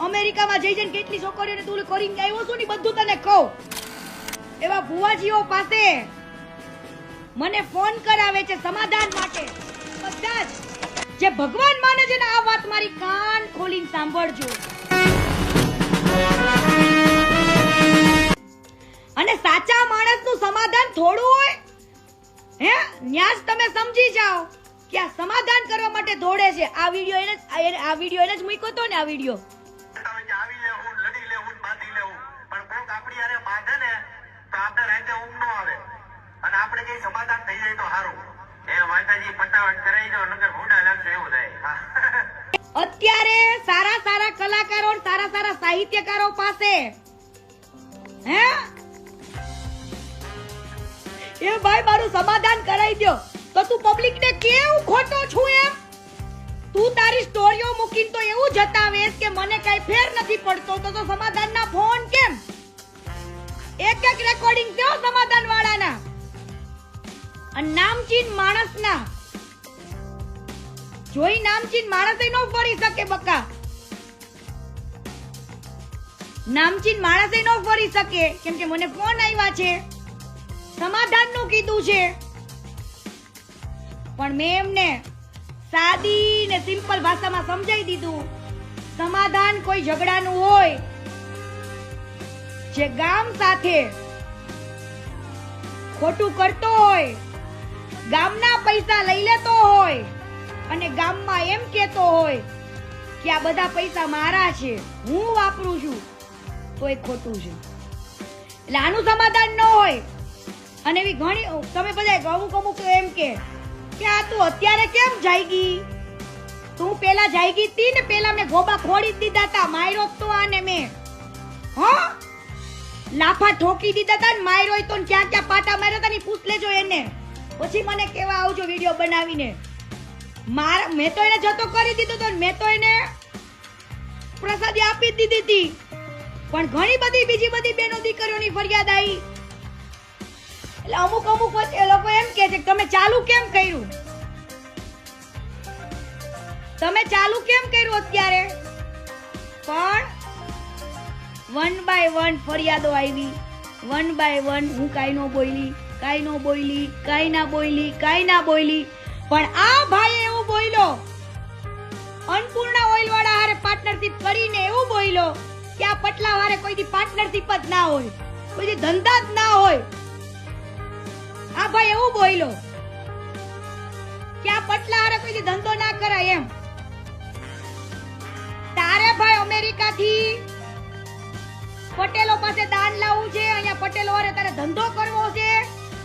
અમેરિકામાં જઈ જઈને કેટલી છોકરીઓને તું કરીને આવ્યો છું ને બધું તને કહું. એવા ભુવાજીઓ પાસે મને ફોન કરાવે છે સમાધાન માટે. બધા જ જે ભગવાન માને છે ને, આ વાત મારી કાન ખોલીને સાંભળજો. અને સાચા માણસનું સમાધાન થોડું હોય, હે? ન્યાસ તમે સમજી જાઓ કે આ સમાધાન કરવા માટે દોડે છે. આ વિડિયો એને આ વિડિયો એને જ મૂક્યો તો ને આ વિડિયો? બાંધે ને તો આપણે રાતે ઊંઘ ન આવે. અને આપણે જે સમાધાન થઈ જાય તો સારું. એ માતાજી પટાવટ કરાવી દો નગર ભૂંડા લાગશે એવું થાય. અત્યારે સારા સારા કલાકારો સારા સારા સાહિત્યકારો પાસે. હે? એ ભાઈ, મારું સમાધાન કરાઈ દ્યો. તો તું પબ્લિક ને કેવું ખોટો છું એમ? તું તારી સ્ટોરીઓ મૂકીને તો એવું જતાવેશ કે મને કઈ ફેર નથી પડતો. તો તો સમાધાનના ફોન કેમ? એક એક રેકોર્ડિંગ થયો સમાધાન વાળાના અને નામચીન માણસના. જોઈ નામચીન માણસે ન ફરી શકે બકા. નામચીન માણસે ન ફરી શકે, કેમ કે મને ફોન આવ્યા છે. સમાધાનનું કીધું છે. પણ મેં એમને સાદી ને સિમ્પલ ભાષામાં સમજાઈ દીધું. સમાધાન કોઈ ઝઘડાનું હોય જે ગામ સાથે ખોટું કરતો હોય, ગામના પૈસા લઈ લેતો હોય અને ગામમાં એમ કેતો હોય કે આ બધા પૈસા મારા છે, હું વાપરું છું, તો એ ખોટું છે. એટલે આનું સમાધાન ન હોય. અને એવી ઘણી, તમે બધા અમુક અમુક એમ કે આ તું અત્યારે કેમ જાયગી? તું પેલા જાયગી તી ને પેલા મેં ગોબા ખોડી દીધા તા, માર્યો તો આને મેં. હો? લાફા ઠોકી દીધા તા ને માયરો તો ક્યાં ક્યાં પાટા માર્યા તા ને પૂછ લેજો એને. પછી મને કેવા આવજો વીડિયો બનાવીને. માર, મેં તો એને જતો કરી દીધો તો મેં તો એને પ્રસાદી આપી દીધી હતી પણ ઘણી બધી, બીજી બધી બેનો દીકરીઓની ફરિયાદ આવી. એટલે અમુક અમુક એ લોકો એમ કે છે તમે ચાલુ કેમ કર્યું? તમે ચાલુ કેમ કર્યું અત્યારે? પણ વન બાય વન ફરિયાદો આવી. વન બાય વન હું કાંઈ નો બોલી, કાંઈ નો બોલી, કાંઈ ના બોલી, કાંઈ ના બોલી. પણ આ ભાઈ એવું બોલ્યો. અન્નપૂર્ણા ઓઇલ વાળા હારે પાર્ટનરશિપ કરીને એવું બોલ્યો કે આ પટલા હારે કોઈ દી પાર્ટનરશિપ જ ના હોય કોઈ દી ધંધા જ ના હોય. આ ભાઈ એવું બોલ્યો કે આ પટલા હારે કોઈ દી ધંધો ના કરાય એમ. તારે ભાઈ અમેરિકાથી પટેલો પાસે દાન લાવવું છે, અહીંયા પટેલો હારે તારે ધંધો કરવો છે.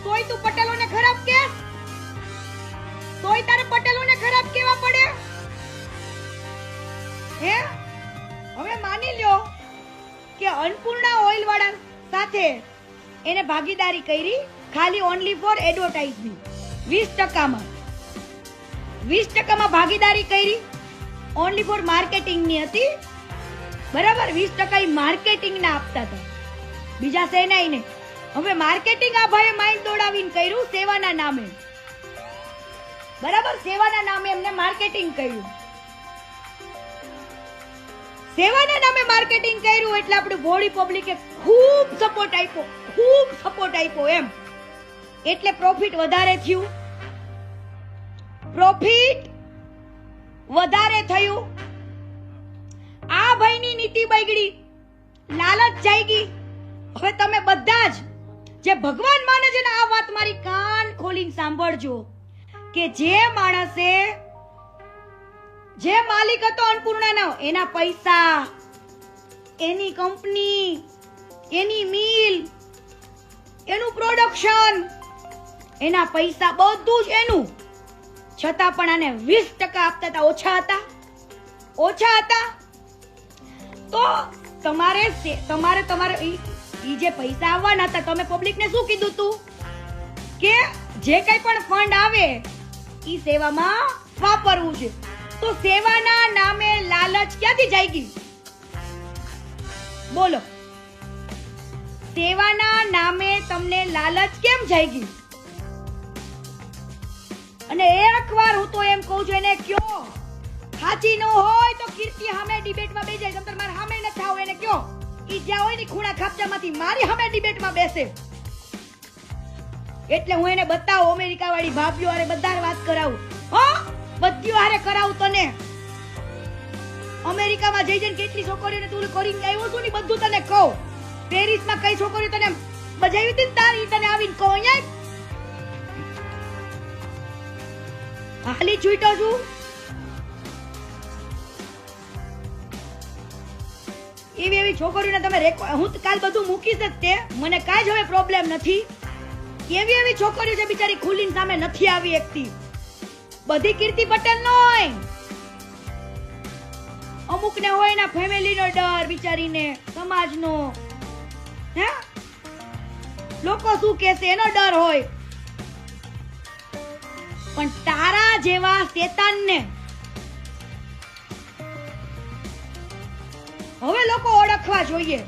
તોય તું પટેલોને ખરાબ કે? તોય તારે પટેલોને ખરાબ કેવા પડે? હે? હવે માની લ્યો કે અન્નપૂર્ણા ઓઇલ વાળા સાથે એને ભાગીદારી કરી, ખાલી ઓનલી ફોર એડવર્ટાઇઝની વીસ ટકામાં. વીસ ટકામાં ભાગીદારી કરી ઓનલી ફોર માર્કેટિંગની હતી. બરાબર, વીસ ટકા માર્કેટિંગ ના આપતા હતા. બીજા સેનાઈ ને હવે માર્કેટિંગ આ ભાઈએ માઇન્ડ દોડાવીને કર્યું સેવાના નામે. બરાબર, સેવાના નામે એમને માર્કેટિંગ કર્યું. સેવાના નામે માર્કેટિંગ કર્યું એટલે આપણું બોડી પબ્લિકે ખૂબ સપોર્ટ આપ્યો, ખૂબ સપોર્ટ આપ્યો એમ. એટલે પ્રોફિટ વધારે થયું. પ્રોફિટ વધારે થયું. ભાઈની નીતિ બગડી. લાલચ જાયગી. હવે તમે બધા જ જે ભગવાન માને છે ને આ વાત મારી કાન ખોલીને સાંભળજો કે જે માણસે જે માલિક હતો અન્નપૂર્ણાનો, એના પૈસા, એની કંપની, એની મિલ, એનું પ્રોડક્શન એના પૈસા બધું જ એનું. છતાં પણ આને વીસ ટકા આપતા હતા, ઓછા હતા. ઓછા હતા. તો તમારે તમારે તમારે ઈ જે પૈસા આવવાના હતા, તમે પબ્લિકને શું કીધું તું? કે જે કઈ પણ ફંડ આવે, ઈ સેવામાં વાપરવું છે. તો સેવાના નામે લાલચ ક્યાંથી જાય ગઈ બોલો. સેવાના નામે તમને લાલચ કેમ જાય ગઈ અને એકવાર હું તો એમ કહું છું, એને કયો? સાચી ન હોય તો કીર્તિ સામે ડિબેટમાં બેસી જાય. તમ તાર એને કયો? ઈ જ્યાં હોય ને ખૂણા ખાપચામાંથી મારી સામે ડિબેટમાં બેસે. એટલે હું એને બતાવું અમેરિકા વાળી ભાભીઓ હારે બધા વાત કરાવું. હો? બધીઓ હારે કરાવું તને. અમેરિકામાં જઈ જઈને કેટલી છોકરીઓને તું કરીને આવ્યો છું ને બધું તને કહું. પેરિસમાં કઈ છોકરીઓ તને બજાવી હતી ને તારી? તને આવીને કહું અહીંયા હાલી છૂટો છું. એવી એવી છોકરીઓને તમે હું કાલ બધું મૂકીશ જ તે. મને કાંઈ જ હવે પ્રોબ્લેમ નથી. એવી એવી છોકરીઓ છે બિચારી ખુલીને સામે નથી આવી એકતી બધી કીર્તિ પટેલ નો હોય. અમુક ને હોય ના ફેમિલી નો ડર બિચારીને, સમાજનો. હે? લોકો શું કહેશે? એનો ડર હોય. પણ તારા જેવા શેતાનને હવે લોકો ઓળખવા જોઈએ.